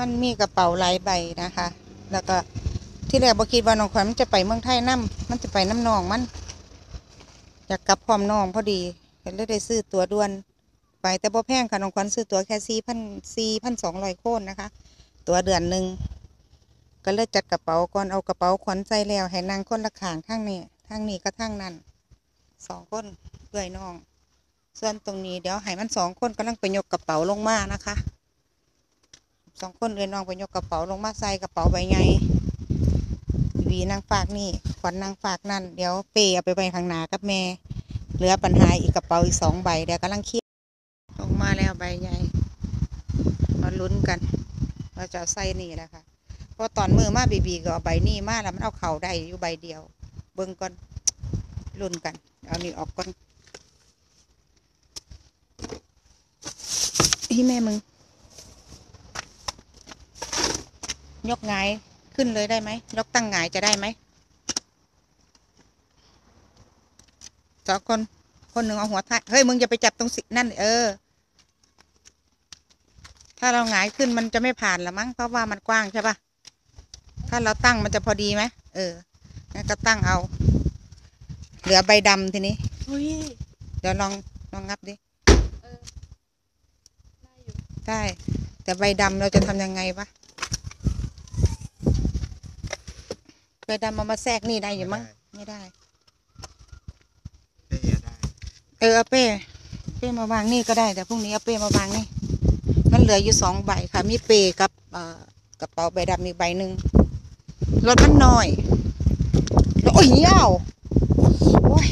มันมีกระเป๋าหลายใบนะคะ แล้วก็ที่แรกบอคิดว่าน้องขวัญมันจะไปเมืองไทยน้ำมันจะไปน้ำนองมันอยากกลับพร้อมน้องพอดีก็เลยได้ซื้อตั๋วด่วน ไปแต่บ่แพงค่ะน้องขวัญซื้อตั๋วแค่สี่พันสี่พันสองร้อยโคนนะคะ ตั๋วเดือนหนึ่งก็เลยจัดกระเป๋าก่อนเอากระเป๋าขวัญใส่แล้วให้นางคนละขางทางนี้ทางนี้ก็ทางนั้นสองคนเพื่อยน้อง ส่วนตรงนี้เดี๋ยวให้มันสองคนกำลังไปยกกระเป๋าลงมานะคะ สองคนเอ้ยน้องไปยกกระเป๋าลงมาใส่กระเป๋าใบใหญ่วีนางฝากนี่ขวัญนางฝากนั่น เดี๋ยวเปย์เอาไปไว้ข้างหน้ากับแม่ เหลือปัญหาอีกกระเป๋าอีกสองใบเดี๋ยวกำลังเคิดลงมาแล้วใบใหญ่ มาลุ้นกันว่าจะใส่นี่แหละค่ะเพราะตอนมือมาบีบีก็เอาใบนี่มาแล้วมันเอาเข่าได้อยู่ใบเดียว เบิ่งก่อนลุ้นกัน เอานี่ออกก่อนที่แม่มึง ยกหงายขึ้นเลยได้ไหมยกตั้งหงายจะได้ไหมสองคน คนหนึ่งเอาหัวท้ายเฮ้ยมึงอย่าไปจับตรงสินั่นเออ ถ้าเราหงายขึ้นมันจะไม่ผ่านละมั้งเพราะว่ามันกว้างใช่ปะถ้าเราตั้งมันจะพอดีไหมเอองั้นก็ตั้งเอา เหลือใบดำทีนี้อุ้ยเดี๋ยวลองลองงับดิเออได้อยู่ได้แต่ใบดำเราจะทำยังไงวะ ใบดำเอามาแทรกนี่ได้อยู่มั้งไม่ได้ได้ได้ได้เออเอาเป้เป้มาวางนี่ก็ได้แต่พรุ่งนี้เอาเป้มาวางนี่มันเหลืออยู่สองใบค่ะ มีเป้กับเอ่อกระเป๋าใบดำอีกใบหนึ่งรถมันน้อยแล้วโอ้ยเหี้ยวโอ้ย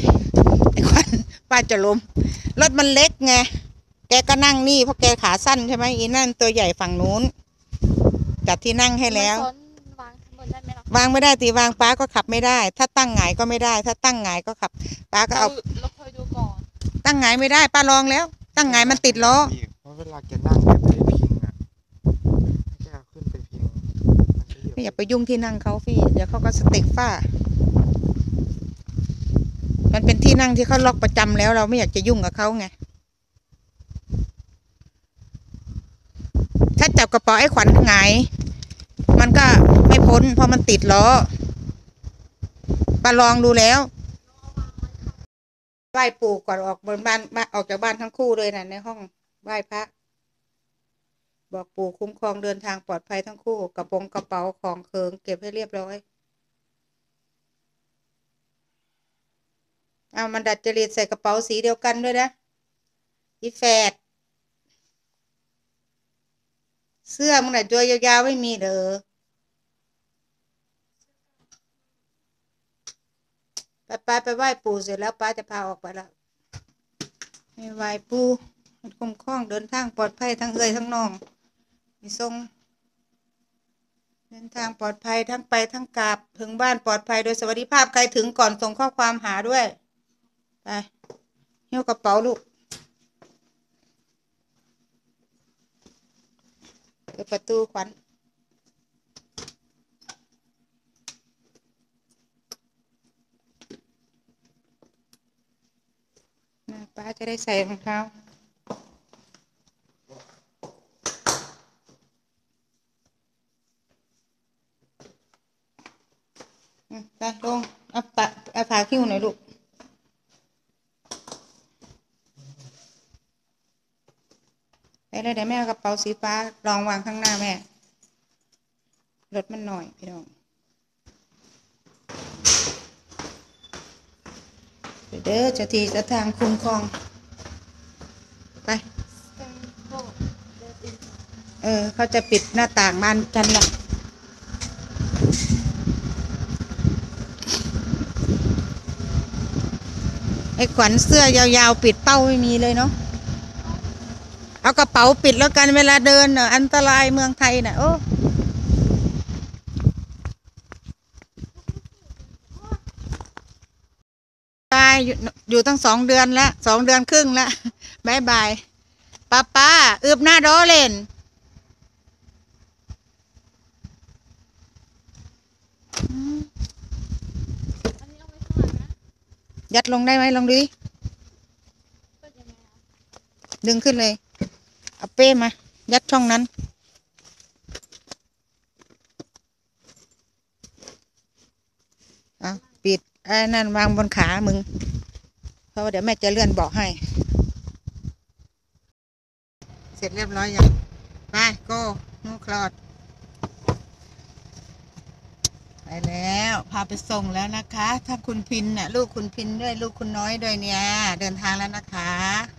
ไอ้ควันป้าจะล้มรถมันเล็กไงแกก็นั่งนี่เพราะแกขาสั้นใช่ไหมอีนั่นตัวใหญ่ฝั่งนู้นจัดที่นั่งให้แล้ว มันซ้อน วางไม่ได้ตีวางป้าก็ขับไม่ได้ ถ้าตั้งหงายก็ไม่ได้ ถ้าตั้งหงายก็ขับป้าก็เราเอาเราเคยดูก่อนตั้งหงายไม่ได้ป้าลองแล้ว ตั้งหงายมันติดล้อพี่เพราะเวลาแกนั่งแกไม่ได้พิงอะแกเอาขึ้นไปพิงมันจะไม่อย่าไปยุ่งที่นั่งเขาพี่ เดี๋ยวเขาก็สเต็กฝ้า มันเป็นที่นั่งที่เขาล็อกประจำแล้วเราไม่อยากจะยุ่งกับเขาไงถ้าจับกระเป๋าไอ้ขวัญหงายมันก็ไม่ พ้น เพราะมันติดล้อปาลองดูแล้วไหว้ปู่ก่อนออกบนบ้านมาออกจากบ้านทั้งคู่เลยนะในห้องไหว้พระ บอกปู่คุ้มครองเดินทางปลอดภัยทั้งคู่กระโปรงกระเป๋าของเคิงเก็บให้เรียบร้อย เอามันดัดจริตใส่กระเป๋าสีเดียวกันด้วยนะอีแฝดเสื้อมึงน่ะตัวยาวๆไม่มีเด้อ ไปไปไปไหว้ปู่เสร็จแล้วป้าจะพาออกไปแล้วให้ไหว้ปู่คุ้มครองเดินทางปลอดภัยทั้งเอ่ยทั้งน้องมีทรงเดินทางปลอดภัยทั้งไปทั้งกลับถึงบ้านปลอดภัยโดยสวัสดิภาพใครถึงก่อนส่งข้อความหาด้วยไปเหิ้วกระเป๋าลูกเปิดประตูขวัญ ป้าจะได้ใส่รองเท้าไปลงเอาปะเอาผาคิ้วหน่อยลูกไปเลยเดี๋ยวแม่เอากระเป๋าสีฟ้าลองวางข้างหน้าแม่รถมันหน่อยพี่น้องไป เด้อเจ้าที่เจ้าทางคุ้มครอง ไปเออเขาจะปิดหน้าต่างบ้านกันละไอ้ขวัญเสื้อยาวๆ ปิดเป้าไม่มีเลยเนาะเอากระเป๋าปิดแล้วกันเวลาเดินเนอะอันตรายเมืองไทยน่ะโอ้ บายอยู่ตั้งสองเดือนแล้วสองเดือนครึ่งแล้วบายบายป้าป้าอึบหน้าดอเล่นยัดลงได้ไหมลองดูดึงขึ้นเลย เอาเป้มา ยัดช่องนั้น อะ ปิด ไอ้นั่นวางบนขามึง เพราะว่าเดี๋ยวแม่จะเลื่อนเบาะให้ เสร็จเรียบร้อยยังไปโก้นูคลอด ไปแล้ว พาไปส่งแล้วนะคะ ถ้าคุณพินน่ะ ลูกคุณพินด้วย ลูกคุณน้อยด้วยเนี่ย เดินทางแล้วนะคะ